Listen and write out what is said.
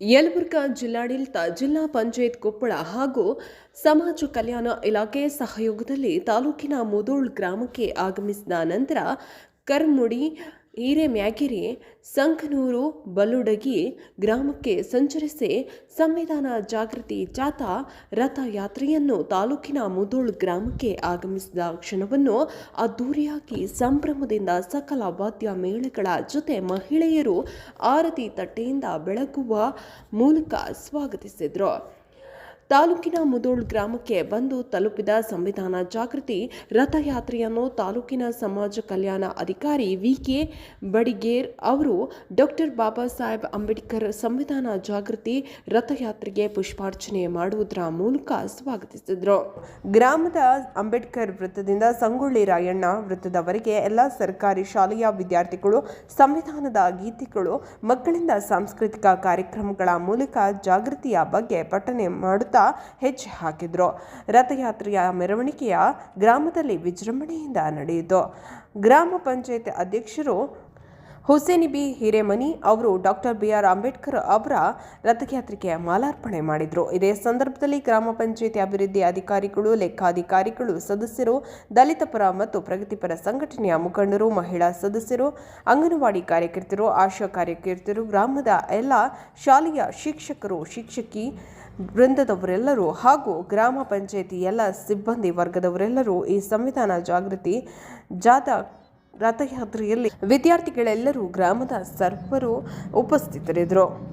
ಯಲಬುರ್ಗಾ ಜಿಲ್ಲಾಡಳಿತ ಜಿಲ್ಲಾ ಪಂಚಾಯತ್ ಕೊಪ್ಪಳ ಹಾಗೂ ಸಮಾಜ ಕಲ್ಯಾಣ ಇಲಾಖೆ ಸಹಯೋಗದಲ್ಲಿ ತಾಲೂಕಿನ ಮುದೋಳ್ ಗ್ರಾಮಕ್ಕೆ ಆಗಮಿಸಿದ ನಂತರ ಕರ್ಮುಡಿ ಹಿರೇಮ್ಯಾಗಿರಿ ಸಂಕನೂರು ಬಲುಡಗಿ ಗ್ರಾಮಕ್ಕೆ ಸಂಚರಿಸಿ ಸಂವಿಧಾನ ಜಾಗೃತಿ ಜಾಥಾ ರಥಯಾತ್ರೆಯನ್ನು ತಾಲೂಕಿನ ಮುದೋಳ್ ಗ್ರಾಮಕ್ಕೆ ಆಗಮಿಸಿದ ಕ್ಷಣವನ್ನು ಅದ್ದೂರಿಯಾಗಿ ಸಂಭ್ರಮದಿಂದ ಸಕಲ ವಾದ್ಯ ಮೇಳಗಳ ಜೊತೆ ಮಹಿಳೆಯರು ಆರತಿ ತಟ್ಟೆಯಿಂದ ಬೆಳಗುವ ಮೂಲಕ ಸ್ವಾಗತಿಸಿದರು. ತಾಲೂಕಿನ ಮುದೋಳ್ ಗ್ರಾಮಕ್ಕೆ ಬಂದು ತಲುಪಿದ ಸಂವಿಧಾನ ಜಾಗೃತಿ ರಥಯಾತ್ರೆಯನ್ನು ತಾಲೂಕಿನ ಸಮಾಜ ಕಲ್ಯಾಣ ಅಧಿಕಾರಿ ವಿ ಕೆ ಬಡಿಗೇರ್ ಅವರು ಡಾಕ್ಟರ್ ಬಾಬಾ ಸಾಹೇಬ್ ಅಂಬೇಡ್ಕರ್ ಸಂವಿಧಾನ ಜಾಗೃತಿ ರಥಯಾತ್ರೆಗೆ ಪುಷ್ಪಾರ್ಚನೆ ಮಾಡುವುದರ ಮೂಲಕ ಸ್ವಾಗತಿಸಿದರು. ಗ್ರಾಮದ ಅಂಬೇಡ್ಕರ್ ವೃತ್ತದಿಂದ ಸಂಗೊಳ್ಳಿ ರಾಯಣ್ಣ ವೃತ್ತದವರೆಗೆ ಎಲ್ಲ ಸರ್ಕಾರಿ ಶಾಲೆಯ ವಿದ್ಯಾರ್ಥಿಗಳು, ಸಂವಿಧಾನದ ಗೀತೆಗಳು, ಮಕ್ಕಳಿಂದ ಸಾಂಸ್ಕೃತಿಕ ಕಾರ್ಯಕ್ರಮಗಳ ಮೂಲಕ ಜಾಗೃತಿಯ ಬಗ್ಗೆ ಪಠನೆ ಮಾಡುತ್ತಾ ಹೆಜ್ಜೆ ಹಾಕಿದ್ರು ರಥಯಾತ್ರೆಯ ಮೆರವಣಿಗೆಯ ಗ್ರಾಮದಲ್ಲಿ ವಿಜೃಂಭಣೆಯಿಂದ ನಡೆಯಿತು. ಗ್ರಾಮ ಪಂಚಾಯತ್ ಅಧ್ಯಕ್ಷರು ಹುಸೇನಿ ಬಿ ಹಿರೇಮನಿ ಅವರು ಡಾಕ್ಟರ್ ಬಿ ಆರ್ ಅಂಬೇಡ್ಕರ್ ಅವರ ರಥಯಾತ್ರೆಗೆ ಮಾಲಾರ್ಪಣೆ ಮಾಡಿದರು. ಇದೇ ಸಂದರ್ಭದಲ್ಲಿ ಗ್ರಾಮ ಪಂಚಾಯಿತಿ ಅಭಿವೃದ್ಧಿ ಅಧಿಕಾರಿಗಳು, ಲೆಕ್ಕಾಧಿಕಾರಿಗಳು, ಸದಸ್ಯರು ದಲಿತ ಪರ ಮತ್ತು ಪ್ರಗತಿಪರ ಸಂಘಟನೆಯ ಮುಖಂಡರು, ಮಹಿಳಾ ಸದಸ್ಯರು, ಅಂಗನವಾಡಿ ಕಾರ್ಯಕರ್ತರು, ಆಶಾ ಕಾರ್ಯಕರ್ತರು, ಗ್ರಾಮದ ಎಲ್ಲ ಶಾಲೆಯ ಶಿಕ್ಷಕರು, ಶಿಕ್ಷಕಿ ವೃಂದದವರೆಲ್ಲರೂ ಹಾಗೂ ಗ್ರಾಮ ಪಂಚಾಯಿತಿ ಎಲ್ಲ ಸಿಬ್ಬಂದಿ ವರ್ಗದವರೆಲ್ಲರೂ ಈ ಸಂವಿಧಾನ ಜಾಗೃತಿ ಜಾಥಾ ರಥಯಾತ್ರೆಯಲ್ಲಿ ವಿದ್ಯಾರ್ಥಿಗಳೆಲ್ಲರೂ ಗ್ರಾಮದ ಸರ್ವರು ಉಪಸ್ಥಿತರಿದ್ದರು.